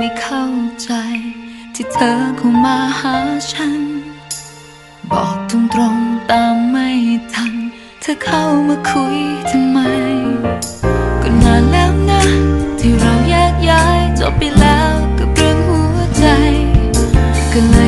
ไม่เข้าใจ ที่เธอเข้ามาหาฉัน บอกตรงๆตามไม่ทัน เธอเข้ามาคุยทำไม ก็นานแล้วนะ ที่เราแยกย้ายจบไปแล้วกับเรื่องหัวใจ ก็เลย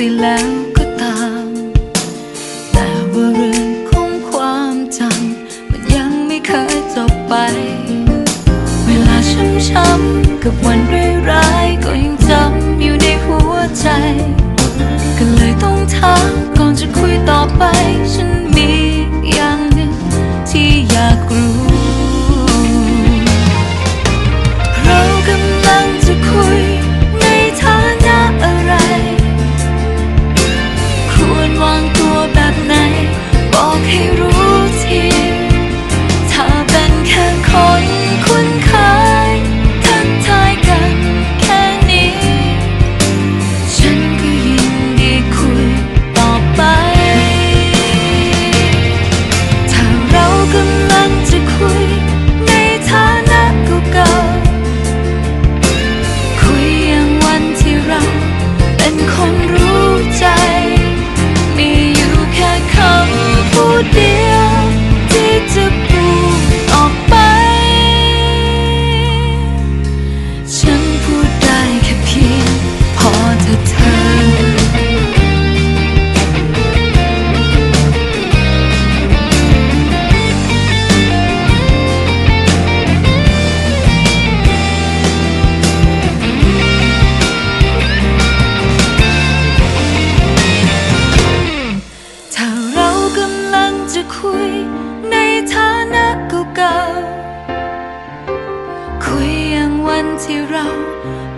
ไปแล้วก็ตาม แต่ว่าเรื่องของความจำมันยังไม่เคยจบไป เวลาช้ำๆกับวันร้ายๆก็ยังจำอยู่ในหัวใจ ก็เลยต้องถามก่อนจะคุยต่อไปฉัน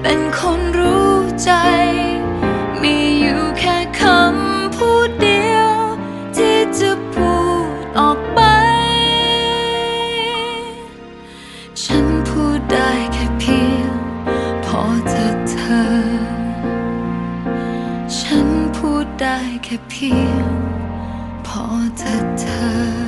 เป็นคนรู้ใจ มีอยู่แค่คำพูดเดียว ที่จะพูดออกไป ฉันพูดได้แค่เพียงพอเธอเธอ ฉันพูดได้แค่เพียงพอเธอเธอ